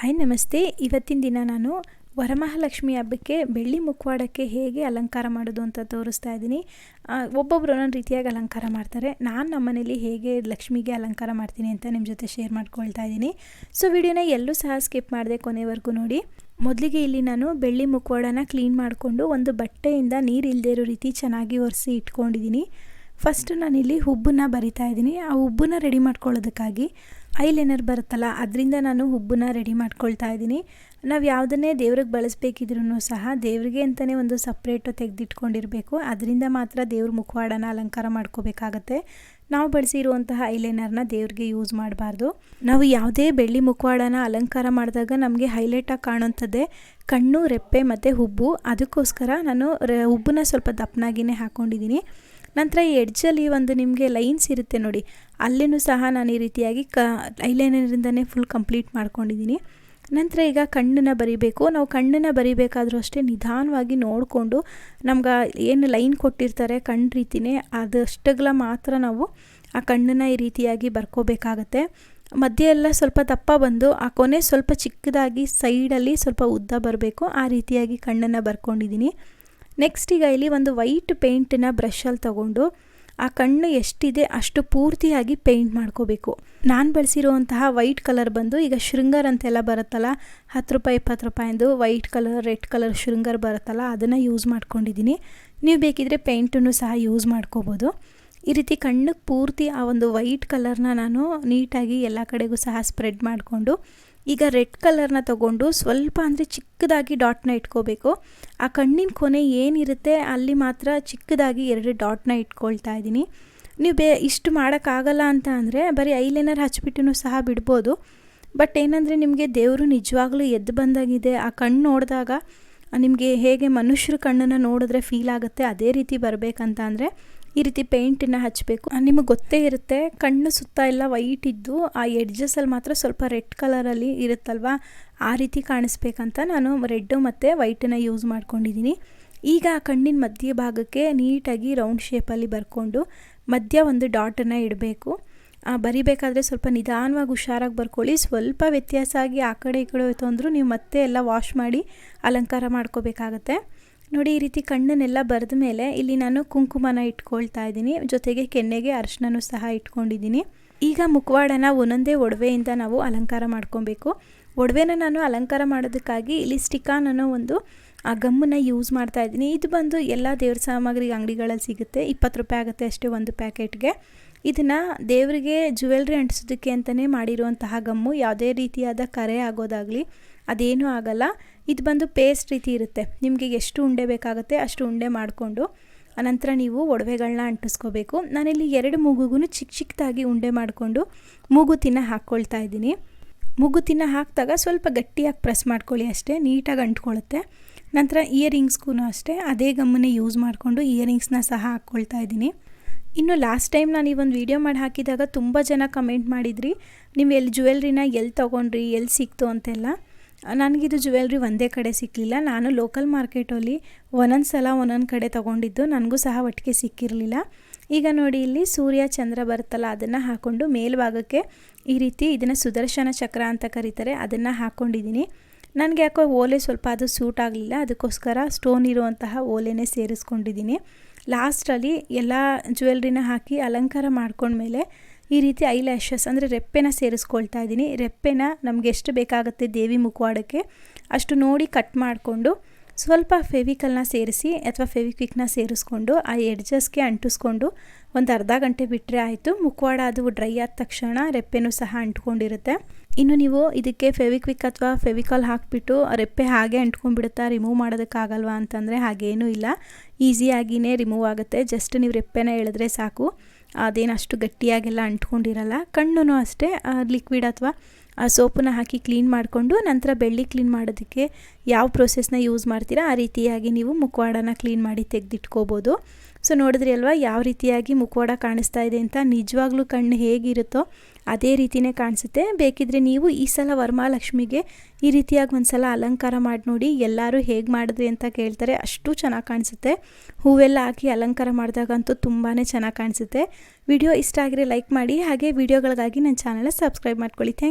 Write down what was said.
Hi, ನಮಸ್ತೆ. ಇವತ್ತಿನ ದಿನ ನಾನು ವರಮಹಾಲಕ್ಷ್ಮಿ ಹಬ್ಬಕ್ಕೆ ಬೆಳ್ಳಿ ಮುಖವಾಡಕ್ಕೆ ಹೇಗೆ ಅಲಂಕಾರ ಮಾಡೋದು ಅಂತ ತೋರಿಸ್ತಾ ಇದ್ದೀನಿ. ಒಬ್ಬೊಬ್ಬರು ಒಂದೊಂದು ರೀತಿಯಾಗಿ ಅಲಂಕಾರ ಮಾಡ್ತಾರೆ. ನಾನು ನಮ್ಮನೇಲಿ ಹೇಗೆ ಲಕ್ಷ್ಮಿಗೆ ಅಲಂಕಾರ ಮಾಡ್ತೀನಿ ಅಂತ ನಿಮ್ಮ ಜೊತೆ ಶೇರ್ ಮಾಡ್ಕೊಳ್ತಾ ಇದ್ದೀನಿ. ಸೊ ವಿಡಿಯೋನ ಎಲ್ಲೂ ಸಹ ಸ್ಕಿಪ್ ಮಾಡಿದೆ ಕೊನೆವರೆಗೂ ನೋಡಿ. ಮೊದಲಿಗೆ ಇಲ್ಲಿ ನಾನು ಬೆಳ್ಳಿ ಮುಖವಾಡನ ಕ್ಲೀನ್ ಮಾಡಿಕೊಂಡು ಒಂದು ಬಟ್ಟೆಯಿಂದ ನೀರು ಇಲ್ಲದೇ ಇರೋ ರೀತಿ ಚೆನ್ನಾಗಿ ಒರೆಸಿ ಇಟ್ಕೊಂಡಿದ್ದೀನಿ. ಫಸ್ಟ್ ನಾನಿಲ್ಲಿ ಹುಬ್ಬನ್ನ ಬರಿತಾ ಇದ್ದೀನಿ. ಆ ಹುಬ್ಬನ್ನ ರೆಡಿ ಮಾಡ್ಕೊಳ್ಳೋದಕ್ಕಾಗಿ ಐಲೈನರ್ ಬರುತ್ತಲ್ಲ, ಅದರಿಂದ ನಾನು ಹುಬ್ಬನ್ನ ರೆಡಿ ಮಾಡ್ಕೊಳ್ತಾ ಇದ್ದೀನಿ. ನಾವು ಯಾವುದನ್ನೇ ದೇವ್ರಿಗೆ ಬಳಸಬೇಕಿದ್ರು ಸಹ ದೇವರಿಗೆ ಅಂತಲೇ ಒಂದು ಸಪ್ರೇಟು ತೆಗೆದಿಟ್ಕೊಂಡಿರಬೇಕು. ಅದರಿಂದ ಮಾತ್ರ ದೇವ್ರ ಮುಖವಾಡನ ಅಲಂಕಾರ ಮಾಡ್ಕೋಬೇಕಾಗತ್ತೆ. ನಾವು ಬಳಸಿರುವಂತಹ ಐಲೈನರ್ನ ದೇವ್ರಿಗೆ ಯೂಸ್ ಮಾಡಬಾರ್ದು. ನಾವು ಯಾವುದೇ ಬೆಳ್ಳಿ ಮುಖವಾಡನ ಅಲಂಕಾರ ಮಾಡಿದಾಗ ನಮಗೆ ಹೈಲೈಟಾಗಿ ಕಾಣುವಂಥದ್ದೇ ಕಣ್ಣು, ರೆಪ್ಪೆ ಮತ್ತು ಹುಬ್ಬು. ಅದಕ್ಕೋಸ್ಕರ ನಾನು ಹುಬ್ಬನ್ನ ಸ್ವಲ್ಪ ದಪ್ಪನಾಗಿಯೇ ಹಾಕ್ಕೊಂಡಿದ್ದೀನಿ ನಂತರ ಈ ಎಡ್ಜಲ್ಲಿ ಒಂದು ನಿಮಗೆ ಲೈನ್ಸ್ ಇರುತ್ತೆ ನೋಡಿ. ಅಲ್ಲಿನೂ ಸಹ ನಾನು ಈ ರೀತಿಯಾಗಿ ಕ, ಐಲೈನರಿಂದನೇ ಫುಲ್ ಕಂಪ್ಲೀಟ್ ಮಾಡ್ಕೊಂಡಿದ್ದೀನಿ. ನಂತರ ಈಗ ಕಣ್ಣನ್ನು ಬರಿಬೇಕು. ನಾವು ಕಣ್ಣನ್ನು ಬರಿಬೇಕಾದ್ರೂ ಅಷ್ಟೇ ನಿಧಾನವಾಗಿ ನೋಡಿಕೊಂಡು ನಮ್ಗೆ ಏನು ಲೈನ್ ಕೊಟ್ಟಿರ್ತಾರೆ ಕಣ್ಣು ರೀತಿಯೇ ಅದಷ್ಟಗಳ ಮಾತ್ರ ನಾವು ಆ ಕಣ್ಣನ್ನು ಈ ರೀತಿಯಾಗಿ ಬರ್ಕೋಬೇಕಾಗತ್ತೆ. ಮಧ್ಯೆ ಎಲ್ಲ ಸ್ವಲ್ಪ ದಪ್ಪ ಬಂದು ಆ ಕೊನೆ ಸ್ವಲ್ಪ ಚಿಕ್ಕದಾಗಿ ಸೈಡಲ್ಲಿ ಸ್ವಲ್ಪ ಉದ್ದ ಬರಬೇಕು. ಆ ರೀತಿಯಾಗಿ ಕಣ್ಣನ್ನು ಬರ್ಕೊಂಡಿದ್ದೀನಿ. ನೆಕ್ಸ್ಟ್ ಈಗ ಇಲ್ಲಿ ಒಂದು ವೈಟ್ ಪೇಂಟನ್ನ ಬ್ರಷಲ್ಲಿ ತಗೊಂಡು ಆ ಕಣ್ಣು ಎಷ್ಟಿದೆ ಅಷ್ಟು ಪೂರ್ತಿಯಾಗಿ ಪೇಂಟ್ ಮಾಡ್ಕೋಬೇಕು. ನಾನು ಬಳಸಿರುವಂತಹ ವೈಟ್ ಕಲರ್ ಬಂದು ಈಗ ಶೃಂಗರ್ ಅಂತೆಲ್ಲ ಬರುತ್ತಲ್ಲ, ಹತ್ತು ರೂಪಾಯಿ, ಇಪ್ಪತ್ತು ರೂಪಾಯಿಂದು ವೈಟ್ ಕಲರ್ ರೆಡ್ ಕಲರ್ ಶೃಂಗರ್ ಬರುತ್ತಲ್ಲ, ಅದನ್ನು ಯೂಸ್ ಮಾಡ್ಕೊಂಡಿದ್ದೀನಿ. ನೀವು ಬೇಕಿದ್ರೆ ಪೇಂಟನ್ನು ಸಹ ಯೂಸ್ ಮಾಡ್ಕೋಬೋದು. ಈ ರೀತಿ ಕಣ್ಣಿಗೆ ಪೂರ್ತಿ ಆ ಒಂದು ವೈಟ್ ಕಲರ್ನ ನಾನು ನೀಟಾಗಿ ಎಲ್ಲ ಕಡೆಗೂ ಸಹ ಸ್ಪ್ರೆಡ್ ಮಾಡಿಕೊಂಡು ಈಗ ರೆಡ್ ಕಲರ್ನ ತಗೊಂಡು ಸ್ವಲ್ಪ ಅಂದರೆ ಚಿಕ್ಕದಾಗಿ ಡಾಟ್ನ ಇಟ್ಕೋಬೇಕು. ಆ ಕಣ್ಣಿನ ಕೊನೆ ಏನಿರುತ್ತೆ ಅಲ್ಲಿ ಮಾತ್ರ ಚಿಕ್ಕದಾಗಿ ಎರಡು ಡಾಟ್ನ ಇಟ್ಕೊಳ್ತಾ ಇದ್ದೀನಿ. ನೀವು ಬೇ, ಇಷ್ಟು ಮಾಡೋಕ್ಕಾಗಲ್ಲ ಅಂತ ಅಂದರೆ ಬರೀ ಐಲೈನರ್ ಹಚ್ಬಿಟ್ಟು ಸಹ ಬಿಡ್ಬೋದು. ಬಟ್ ಏನಂದರೆ ನಿಮಗೆ ದೇವರು ನಿಜವಾಗ್ಲೂ ಎದ್ದು ಬಂದಾಗಿದೆ. ಆ ಕಣ್ಣು ನೋಡಿದಾಗ ನಿಮಗೆ ಹೇಗೆ ಮನುಷ್ಯರ ಕಣ್ಣನ್ನು ನೋಡಿದ್ರೆ ಫೀಲ್ ಆಗುತ್ತೆ, ಅದೇ ರೀತಿ ಬರಬೇಕಂತ ಅಂದರೆ ಈ ರೀತಿ ಪೇಂಟನ್ನು ಹಚ್ಚಬೇಕು ನಿಮಗೆ ಗೊತ್ತೇ ಇರುತ್ತೆ, ಕಣ್ಣು ಸುತ್ತ ಎಲ್ಲ ವೈಟ್ ಇದ್ದು, ಆ ಎಡ್ಜಸಲ್ಲಿ ಮಾತ್ರ ಸ್ವಲ್ಪ ರೆಡ್ ಕಲರಲ್ಲಿ ಇರುತ್ತಲ್ವಾ? ಆ ರೀತಿ ಕಾಣಿಸ್ಬೇಕಂತ ನಾನು ರೆಡ್ಡು ಮತ್ತು ವೈಟನ್ನು ಯೂಸ್ ಮಾಡ್ಕೊಂಡಿದ್ದೀನಿ ಈಗ ಆ ಕಣ್ಣಿನ ಮಧ್ಯ ಭಾಗಕ್ಕೆ ನೀಟಾಗಿ ರೌಂಡ್ ಶೇಪಲ್ಲಿ ಬರ್ಕೊಂಡು ಮಧ್ಯ ಒಂದು ಡಾಟನ್ನು ಇಡಬೇಕು. ಬರಿಬೇಕಾದ್ರೆ ಸ್ವಲ್ಪ ನಿಧಾನವಾಗಿ ಹುಷಾರಾಗಿ ಬರ್ಕೊಳ್ಳಿ. ಸ್ವಲ್ಪ ವ್ಯತ್ಯಾಸ ಆಗಿ ಆ ಕಡೆ ಈ ಕಡೆ ಹೋಯ್ತು ಅಂದರೂ ನೀವು ಮತ್ತೆ ಎಲ್ಲ ವಾಶ್ ಮಾಡಿ ಅಲಂಕಾರ ಮಾಡ್ಕೋಬೇಕಾಗತ್ತೆ. ನೋಡಿ, ಈ ರೀತಿ ಕಣ್ಣನ್ನೆಲ್ಲ ಬರೆದ ಮೇಲೆ ಇಲ್ಲಿ ನಾನು ಕುಂಕುಮನ ಇಟ್ಕೊಳ್ತಾ ಇದ್ದೀನಿ. ಜೊತೆಗೆ ಕೆನ್ನೆಗೆ ಅರಿಶಿನೂ ಸಹ ಇಟ್ಕೊಂಡಿದ್ದೀನಿ. ಈಗ ಮುಖವಾಡನ ಒಂದೊಂದೇ ಒಡವೆಯಿಂದ ನಾವು ಅಲಂಕಾರ ಮಾಡ್ಕೊಬೇಕು. ಒಡವೆನ ನಾನು ಅಲಂಕಾರ ಮಾಡೋದಕ್ಕಾಗಿ ಇಲ್ಲಿ ಸ್ಟಿಕಾನ್ ಅನ್ನೋ ಒಂದು, ಆ ಗಮ್ಮನ್ನು ಯೂಸ್ ಮಾಡ್ತಾ ಇದ್ದೀನಿ. ಇದು ಬಂದು ಎಲ್ಲ ದೇವ್ರ ಸಾಮಗ್ರಿ ಅಂಗಡಿಗಳಲ್ಲಿ ಸಿಗುತ್ತೆ. ಇಪ್ಪತ್ತು ರೂಪಾಯಿ ಆಗುತ್ತೆ ಅಷ್ಟೇ ಒಂದು ಪ್ಯಾಕೆಟ್ಗೆ. ಇದನ್ನು ದೇವರಿಗೆ ಜ್ಯುವೆಲ್ರಿ ಅಂಟಿಸೋದಕ್ಕೆ ಅಂತಲೇ ಮಾಡಿರುವಂತಹ ಗಮ್ಮು. ಯಾವುದೇ ರೀತಿಯಾದ ಕರೆ ಆಗೋದಾಗಲಿ ಅದೇನೂ ಆಗಲ್ಲ. ಇದು ಬಂದು ಪೇಸ್ಟ್ ರೀತಿ ಇರುತ್ತೆ. ನಿಮಗೆ ಎಷ್ಟು ಉಂಡೆ ಬೇಕಾಗುತ್ತೆ ಅಷ್ಟು ಉಂಡೆ ಮಾಡಿಕೊಂಡು ಅನಂತರ ನೀವು ಒಡವೆಗಳನ್ನ ಅಂಟಿಸ್ಕೋಬೇಕು. ನಾನಿಲ್ಲಿ ಎರಡು ಮೂಗುಗೂ ಚಿಕ್ಕ ಚಿಕ್ಕದಾಗಿ ಉಂಡೆ ಮಾಡಿಕೊಂಡು ಮೂಗುತಿನ ಹಾಕ್ಕೊಳ್ತಾ ಇದ್ದೀನಿ. ಮೂಗುತಿನ ಹಾಕಿದಾಗ ಸ್ವಲ್ಪ ಗಟ್ಟಿಯಾಗಿ ಪ್ರೆಸ್ ಮಾಡ್ಕೊಳ್ಳಿ ಅಷ್ಟೇ, ನೀಟಾಗಿ ಅಂಟ್ಕೊಳ್ಳುತ್ತೆ ನಂತರ ಇಯರಿಂಗ್ಸ್ಗೂ ಅಷ್ಟೇ, ಅದೇ ಗಮ್ಮನ್ನೇ ಯೂಸ್ ಮಾಡಿಕೊಂಡು ಇಯರಿಂಗ್ಸ್ನ ಸಹ ಹಾಕ್ಕೊಳ್ತಾ ಇದ್ದೀನಿ. ಇನ್ನು ಲಾಸ್ಟ್ ಟೈಮ್ ನಾನು ಈ ಒಂದು ವಿಡಿಯೋ ಮಾಡಿ ಹಾಕಿದಾಗ ತುಂಬ ಜನ ಕಮೆಂಟ್ ಮಾಡಿದ್ರಿ, ನೀವು ಎಲ್ಲಿ ಜುವೆಲ್ರಿನ ಎಲ್ಲಿ ತೊಗೊಂಡ್ರಿ ಎಲ್ಲಿ ಸಿಕ್ತು? ಅಂತೆಲ್ಲ. ನನಗಿದು ಜ್ಯುವೆಲ್ರಿ ಒಂದೇ ಕಡೆ ಸಿಕ್ಕಲಿಲ್ಲ ನಾನು ಲೋಕಲ್ ಮಾರ್ಕೆಟಲ್ಲಿ ಒಂದೊಂದು ಸಲ ಒಂದೊಂದು ಕಡೆ ತೊಗೊಂಡಿದ್ದು, ನನಗೂ ಸಹ ಒಟ್ಟಿಗೆ ಸಿಕ್ಕಿರಲಿಲ್ಲ. ಈಗ ನೋಡಿ ಇಲ್ಲಿ ಸೂರ್ಯ ಚಂದ್ರ ಬರುತ್ತಲ್ಲ, ಅದನ್ನು ಹಾಕ್ಕೊಂಡು ಮೇಲ್ಭಾಗಕ್ಕೆ ಈ ರೀತಿ ಇದನ್ನು ಸುದರ್ಶನ ಚಕ್ರ ಅಂತ ಕರೀತಾರೆ, ಅದನ್ನು ಹಾಕ್ಕೊಂಡಿದ್ದೀನಿ ನನಗೆ ಯಾಕೋ ಓಲೆ ಸ್ವಲ್ಪ ಅದು ಸೂಟ್ ಆಗಲಿಲ್ಲ, ಅದಕ್ಕೋಸ್ಕರ ಸ್ಟೋನ್ ಇರುವಂತಹ ಓಲೆನೇ ಸೇರಿಸ್ಕೊಂಡಿದ್ದೀನಿ. ಲಾಸ್ಟಲ್ಲಿ ಎಲ್ಲ ಜ್ಯುವೆಲ್ರಿನ ಹಾಕಿ ಅಲಂಕಾರ ಮಾಡ್ಕೊಂಡ್ಮೇಲೆ ಈ ರೀತಿ ಐ ಲ್ಯಾಶಸ್ ಅಂದರೆ ರೆಪ್ಪೆನ ಸೇರಿಸ್ಕೊಳ್ತಾ ಇದ್ದೀನಿ. ರೆಪ್ಪೆನ ನಮಗೆ ಎಷ್ಟು ಬೇಕಾಗುತ್ತೆ ದೇವಿ ಮುಖವಾಡಕ್ಕೆ ಅಷ್ಟು ನೋಡಿ ಕಟ್ ಮಾಡಿಕೊಂಡು ಸ್ವಲ್ಪ ಫೆವಿಕಲ್ನ ಸೇರಿಸಿ ಅಥವಾ ಫೆವಿಕ್ವಿಕ್ನ ಸೇರಿಸ್ಕೊಂಡು ಆ ಎಡ್ಜಸ್ಗೆ ಅಂಟಿಸ್ಕೊಂಡು ಒಂದು ಅರ್ಧ ಗಂಟೆ ಬಿಟ್ಟರೆ ಆಯಿತು. ಮುಖವಾಡ ಅದು ಡ್ರೈ ಆದ ತಕ್ಷಣ ರೆಪ್ಪೆನೂ ಸಹ ಅಂಟ್ಕೊಂಡಿರುತ್ತೆ. ಇನ್ನು ನೀವು ಇದಕ್ಕೆ ಫೆವಿಕ್ವಿಕ್ ಅಥವಾ ಫೆವಿಕಾಲ್ ಹಾಕಿಬಿಟ್ಟು ರೆಪ್ಪೆ ಹಾಗೆ ಅಂಟ್ಕೊಂಡ್ಬಿಡುತ್ತಾ ರಿಮೂವ್ ಮಾಡೋದಕ್ಕಾಗಲ್ವಾ ಅಂತಂದರೆ ಹಾಗೇನೂ ಇಲ್ಲ. ಈಸಿಯಾಗಿಯೇ ರಿಮೂವ್ ಆಗುತ್ತೆ. ಜಸ್ಟ್ ನೀವು ರೆಪ್ಪೆನ ಎಳೆದ್ರೆ ಸಾಕು. ಅದೇನು ಅಷ್ಟು ಗಟ್ಟಿಯಾಗೆಲ್ಲ ಅಂಟ್ಕೊಂಡಿರಲ್ಲ. ಕಣ್ಣು ಅಷ್ಟೇ ಲಿಕ್ವಿಡ್ ಅಥವಾ ಆ ಸೋಪನ್ನ ಹಾಕಿ ಕ್ಲೀನ್ ಮಾಡಿಕೊಂಡು ನಂತರ ಬೆಳ್ಳಿ ಕ್ಲೀನ್ ಮಾಡೋದಕ್ಕೆ ಯಾವ ಪ್ರೊಸೆಸ್ನ ಯೂಸ್ ಮಾಡ್ತೀರಾ, ಆ ರೀತಿಯಾಗಿ ನೀವು ಮುಖವಾಡನ ಕ್ಲೀನ್ ಮಾಡಿ ತೆಗೆದಿಟ್ಕೋಬೋದು. ಸೊ ನೋಡಿದ್ರಿ ಅಲ್ವಾ, ಯಾವ ರೀತಿಯಾಗಿ ಮುಖವಾಡ ಕಾಣಿಸ್ತಾ ಇದೆ ಅಂತ, ನಿಜವಾಗ್ಲೂ ಕಣ್ಣು ಹೇಗಿರುತ್ತೋ ಅದೇ ರೀತಿಯೇ ಕಾಣಿಸುತ್ತೆ. ಬೇಕಿದ್ರೆ ನೀವು ಈ ಸಲ ವರಮಹಾಲಕ್ಷ್ಮಿಗೆ ಈ ರೀತಿಯಾಗಿ ಒಂದು ಸಲ ಅಲಂಕಾರ ಮಾಡಿ ನೋಡಿ, ಎಲ್ಲರೂ ಹೇಗೆ ಮಾಡಿದ್ರಿ ಅಂತ ಕೇಳ್ತಾರೆ, ಅಷ್ಟು ಚೆನ್ನಾಗಿ ಕಾಣಿಸುತ್ತೆ. ಹೂವೆಲ್ಲ ಹಾಕಿ ಅಲಂಕಾರ ಮಾಡಿದಾಗಂತೂ ತುಂಬಾ ಚೆನ್ನಾಗಿ ಕಾಣಿಸುತ್ತೆ. ವಿಡಿಯೋ ಇಷ್ಟ ಆಗಿದ್ರೆ ಲೈಕ್ ಮಾಡಿ, ಹಾಗೆ ವಿಡಿಯೋಗಳಿಗಾಗಿ ನನ್ನ ಚಾನಲ್ನ ಸಬ್ಸ್ಕ್ರೈಬ್ ಮಾಡ್ಕೊಳ್ಳಿ. ಥ್ಯಾಂಕ್